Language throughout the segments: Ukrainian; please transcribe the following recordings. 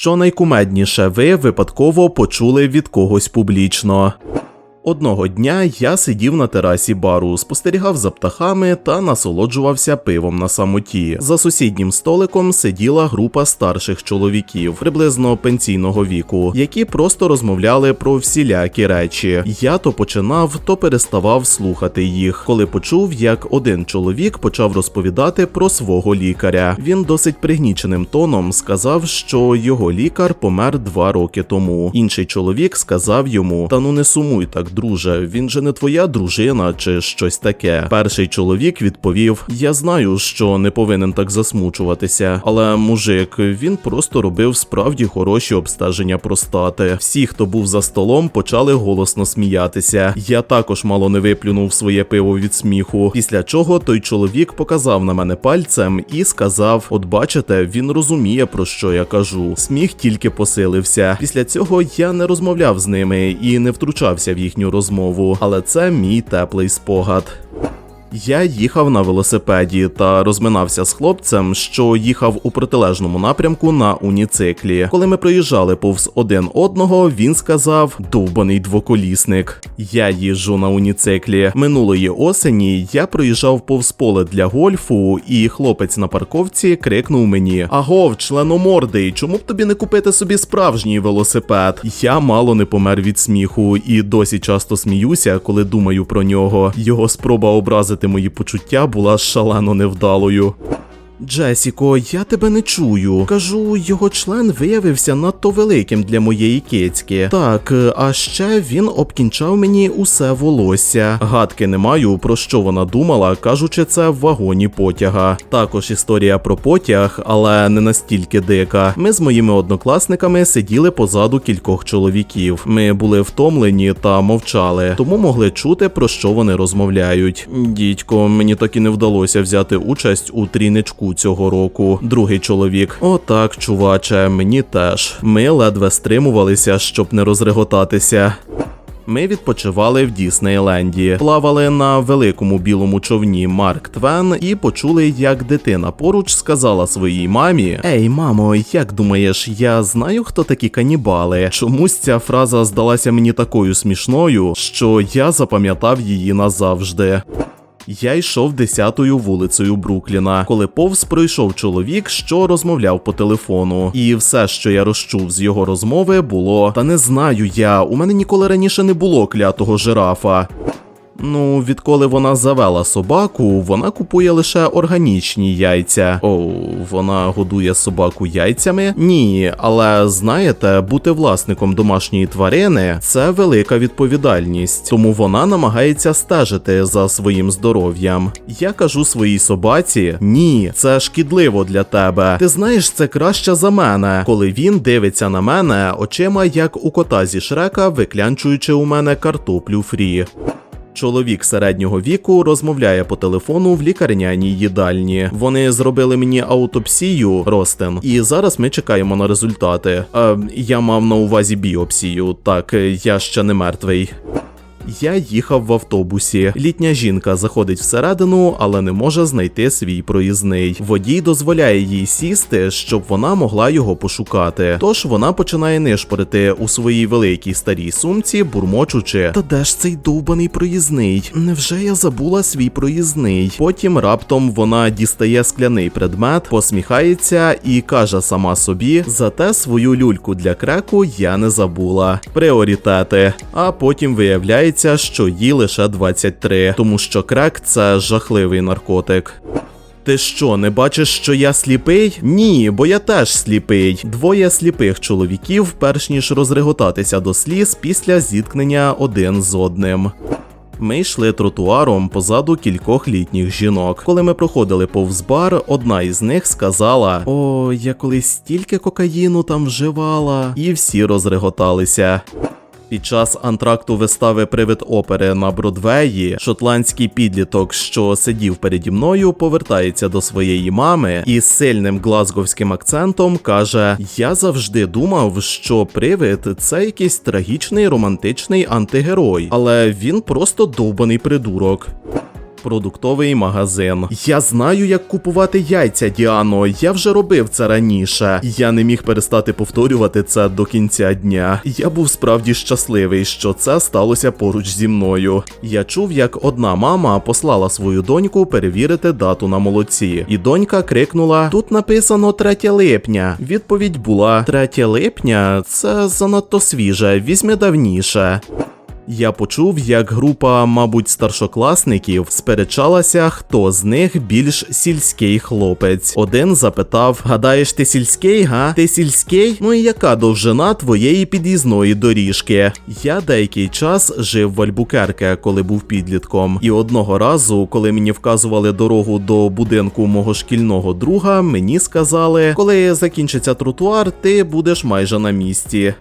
що найкумедніше ви випадково почули від когось публічно. Одного дня я сидів на терасі бару, спостерігав за птахами та насолоджувався пивом на самоті. За сусіднім столиком сиділа група старших чоловіків, приблизно пенсійного віку, які просто розмовляли про всілякі речі. Я то починав, то переставав слухати їх, коли почув, як один чоловік почав розповідати про свого лікаря. Він досить пригніченим тоном сказав, що його лікар помер два роки тому. Інший чоловік сказав йому: Та ну не сумуй так, друже, він же не твоя дружина чи щось таке. Перший чоловік відповів: Я знаю, що не повинен так засмучуватися, але мужик він просто робив справді хороші обстеження простати. Всі, хто був за столом, почали голосно сміятися. Я також мало не виплюнув своє пиво від сміху. Після чого той чоловік показав на мене пальцем і сказав: От бачите, він розуміє про що я кажу. Сміх тільки посилився. Після цього я не розмовляв з ними і не втручався в їхню розмову, але це мій теплий спогад. Я їхав на велосипеді та розминався з хлопцем, що їхав у протилежному напрямку на уніциклі. Коли ми проїжджали повз один одного, він сказав: довбаний двоколісник. Я їжджу на уніциклі. Минулої осені я проїжджав повз поле для гольфу, і хлопець на парковці крикнув мені: Агов, членомордий, чому б тобі не купити собі справжній велосипед? Я мало не помер від сміху і досі часто сміюся, коли думаю про нього. Його спроба образити мої почуття була шалено невдалою. Джесіко, я тебе не чую. Кажу, його член виявився надто великим для моєї кицьки. Так, е, а ще він обкінчав мені усе волосся. Гадки не маю, про що вона думала, кажучи це в вагоні потяга. Також історія про потяг, але не настільки дика. Ми з моїми однокласниками сиділи позаду кількох чоловіків. Ми були втомлені та мовчали, тому могли чути, про що вони розмовляють. Дідько, мені так і не вдалося взяти участь у тріничку цього року. Другий чоловік. Отак, чуваче, мені теж. Ми ледве стримувалися, щоб не розреготатися. Ми відпочивали в Діснейленді, плавали на великому білому човні Марк Твен і почули, як дитина поруч сказала своїй мамі: Ей, мамо, як думаєш, я знаю, хто такі канібали? Чомусь ця фраза здалася мені такою смішною, що я запам'ятав її назавжди. Я йшов десятою вулицею Брукліна, коли повз пройшов чоловік, що розмовляв по телефону. І все, що я розчув з його розмови, було: Та не знаю я, у мене ніколи раніше не було клятого жирафа. Ну, відколи вона завела собаку, вона купує лише органічні яйця. О, вона годує собаку яйцями? Ні, але знаєте, бути власником домашньої тварини це велика відповідальність, тому вона намагається стежити за своїм здоров'ям. Я кажу своїй собаці: ні, це шкідливо для тебе. Ти знаєш це краще за мене, коли він дивиться на мене очима, як у кота зі шрека, виклянчуючи у мене картоплю фрі. Чоловік середнього віку розмовляє по телефону в лікарняній їдальні. Вони зробили мені аутопсію Ростен, і зараз ми чекаємо на результати. Е, я мав на увазі біопсію. Так, я ще не мертвий. Я їхав в автобусі. Літня жінка заходить всередину, але не може знайти свій проїзний. Водій дозволяє їй сісти, щоб вона могла його пошукати. Тож вона починає нишпорити у своїй великій старій сумці, бурмочучи. Та де ж цей довбаний проїзний? Невже я забула свій проїзний? Потім раптом вона дістає скляний предмет, посміхається і каже сама собі: зате свою люльку для креку я не забула. Пріоритети. А потім виявляється що їй лише 23, тому що крек це жахливий наркотик. Ти що, не бачиш, що я сліпий? Ні, бо я теж сліпий. Двоє сліпих чоловіків, перш ніж розреготатися до сліз після зіткнення один з одним. Ми йшли тротуаром позаду кількох літніх жінок. Коли ми проходили повз бар, одна із них сказала: О, я колись стільки кокаїну там вживала, і всі розреготалися. Під час антракту вистави Привид опери на Бродвеї шотландський підліток, що сидів переді мною, повертається до своєї мами і з сильним глазговським акцентом каже: Я завжди думав, що привид це якийсь трагічний романтичний антигерой, але він просто довбаний придурок. Продуктовий магазин. Я знаю, як купувати яйця, Діано. Я вже робив це раніше. Я не міг перестати повторювати це до кінця дня. Я був справді щасливий, що це сталося поруч зі мною. Я чув, як одна мама послала свою доньку перевірити дату на молоці, і донька крикнула: Тут написано 3 липня. Відповідь була: 3 липня це занадто свіже, візьми давніше. Я почув, як група, мабуть, старшокласників сперечалася, хто з них більш сільський хлопець. Один запитав: Гадаєш, ти сільський, га? Ти сільський? Ну і яка довжина твоєї під'їзної доріжки? Я деякий час жив в Альбукерке, коли був підлітком. І одного разу, коли мені вказували дорогу до будинку мого шкільного друга, мені сказали, коли закінчиться тротуар, ти будеш майже на місці.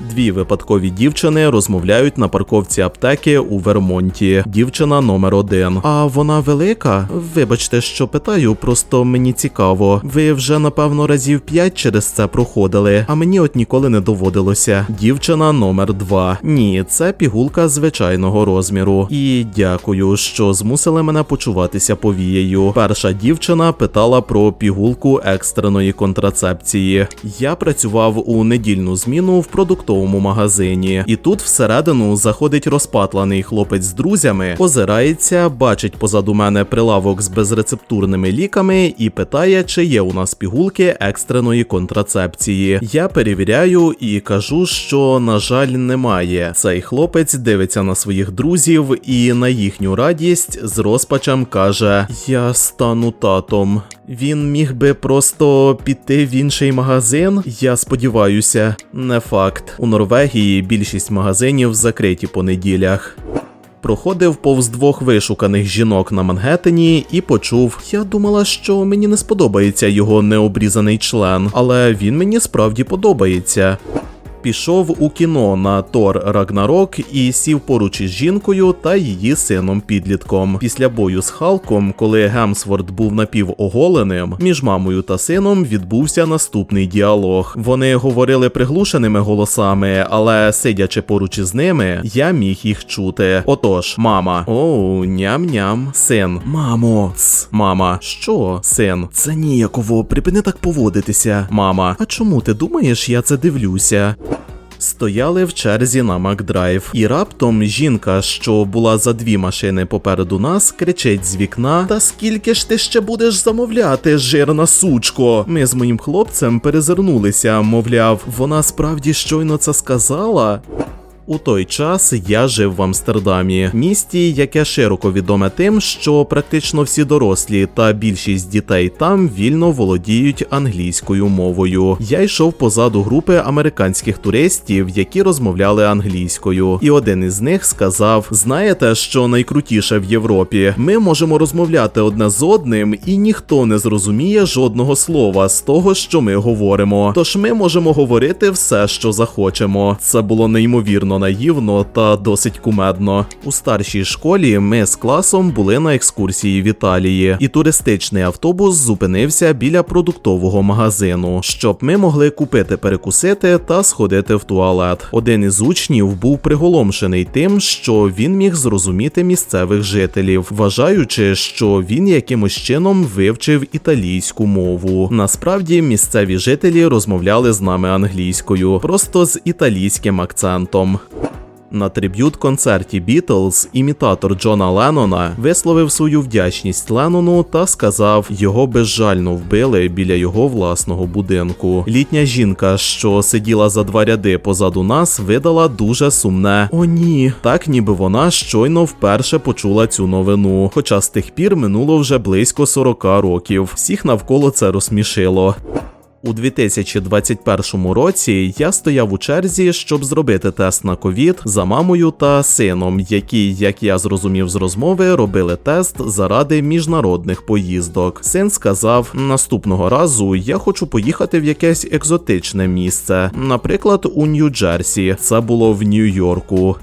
Дві випадкові дівчини розмовляють на парковці аптеки у Вермонті. Дівчина номер один. А вона велика? Вибачте, що питаю, просто мені цікаво. Ви вже напевно разів п'ять через це проходили, а мені от ніколи не доводилося. Дівчина номер два. Ні, це пігулка звичайного розміру. І дякую, що змусили мене почуватися повією. Перша дівчина питала про пігулку екстреної контрацепції. Я працював у недільну зміну в продуктовому магазині, і тут всередину заходить розпатланий хлопець з друзями, озирається, бачить позаду мене прилавок з безрецептурними ліками і питає, чи є у нас пігулки екстреної контрацепції. Я перевіряю і кажу, що на жаль немає. Цей хлопець дивиться на своїх друзів і на їхню радість з розпачем каже: Я стану татом. Він міг би просто піти в інший магазин. Я сподіваюся, не факт. У Норвегії більшість магазинів закриті по неділях. Проходив повз двох вишуканих жінок на Мангеттені і почув: я думала, що мені не сподобається його необрізаний член, але він мені справді подобається. Пішов у кіно на Тор Рагнарок і сів поруч із жінкою та її сином підлітком. Після бою з Халком, коли Гемсворт був напівоголеним, між мамою та сином відбувся наступний діалог. Вони говорили приглушеними голосами, але сидячи поруч із ними, я міг їх чути. Отож, мама, оу, ням-ням, син, мамо, ц, мама, що, син? Це ніяково, припини так поводитися. Мама, а чому ти думаєш, я це дивлюся? Стояли в черзі на Макдрайв, і раптом жінка, що була за дві машини попереду нас, кричить з вікна: Та скільки ж ти ще будеш замовляти, жирна сучко? Ми з моїм хлопцем перезирнулися, мовляв, вона справді щойно це сказала. У той час я жив в Амстердамі, місті, яке широко відоме тим, що практично всі дорослі та більшість дітей там вільно володіють англійською мовою. Я йшов позаду групи американських туристів, які розмовляли англійською, і один із них сказав: Знаєте, що найкрутіше в Європі? Ми можемо розмовляти одне з одним, і ніхто не зрозуміє жодного слова з того, що ми говоримо. Тож ми можемо говорити все, що захочемо. Це було неймовірно наївно та досить кумедно. У старшій школі ми з класом були на екскурсії в Італії, і туристичний автобус зупинився біля продуктового магазину, щоб ми могли купити перекусити та сходити в туалет. Один із учнів був приголомшений тим, що він міг зрозуміти місцевих жителів, вважаючи, що він якимось чином вивчив італійську мову. Насправді місцеві жителі розмовляли з нами англійською, просто з італійським акцентом. На триб'ют-концерті Бітлз імітатор Джона Леннона висловив свою вдячність Леннону та сказав, його безжально вбили біля його власного будинку. Літня жінка, що сиділа за два ряди позаду нас, видала дуже сумне о ні, так ніби вона щойно вперше почула цю новину. Хоча з тих пір минуло вже близько 40 років. Всіх навколо це розсмішило. У 2021 році я стояв у черзі, щоб зробити тест на ковід за мамою та сином, які, як я зрозумів з розмови, робили тест заради міжнародних поїздок. Син сказав: наступного разу я хочу поїхати в якесь екзотичне місце, наприклад, у Нью-Джерсі. Це було в Нью-Йорку.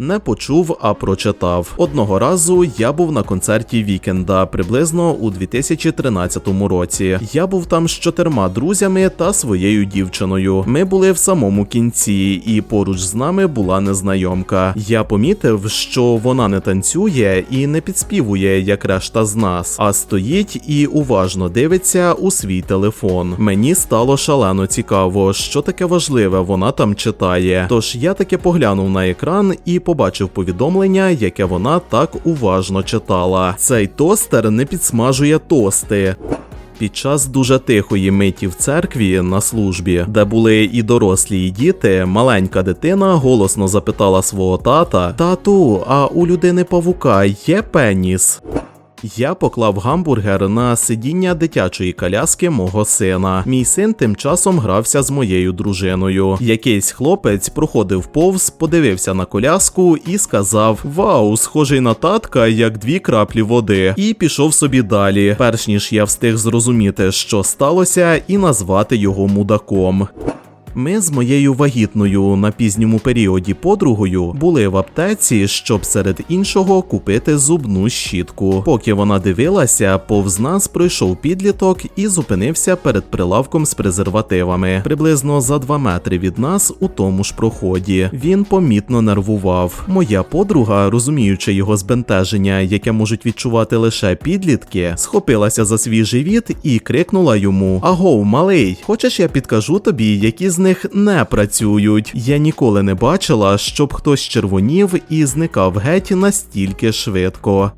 Не почув, а прочитав. Одного разу я був на концерті Вікенда приблизно у 2013 році. Я був там з чотирма друзями та своєю дівчиною. Ми були в самому кінці, і поруч з нами була незнайомка. Я помітив, що вона не танцює і не підспівує, як решта з нас, а стоїть і уважно дивиться у свій телефон. Мені стало шалено цікаво, що таке важливе вона там читає. Тож я таки поглянув на екран і побачив повідомлення, яке вона так уважно читала. Цей тостер не підсмажує тости. Під час дуже тихої миті в церкві на службі, де були і дорослі, і діти, маленька дитина голосно запитала свого тата: Тату, а у людини павука є пеніс? Я поклав гамбургер на сидіння дитячої коляски мого сина. Мій син тим часом грався з моєю дружиною. Якийсь хлопець проходив повз, подивився на коляску і сказав: Вау, схожий на татка, як дві краплі води, і пішов собі далі, перш ніж я встиг зрозуміти, що сталося, і назвати його мудаком. Ми з моєю вагітною на пізньому періоді подругою були в аптеці, щоб серед іншого купити зубну щітку. Поки вона дивилася, повз нас пройшов підліток і зупинився перед прилавком з презервативами, приблизно за два метри від нас у тому ж проході. Він помітно нервував. Моя подруга, розуміючи його збентеження, яке можуть відчувати лише підлітки, схопилася за свій живіт і крикнула йому: Агов, малий, хочеш я підкажу тобі, які з них не працюють. Я ніколи не бачила, щоб хтось червонів і зникав геть настільки швидко.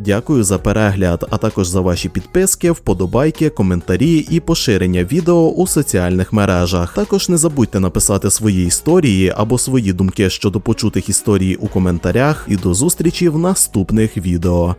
Дякую за перегляд, а також за ваші підписки, вподобайки, коментарі і поширення відео у соціальних мережах. Також не забудьте написати свої історії або свої думки щодо почутих історій у коментарях. І до зустрічі в наступних відео.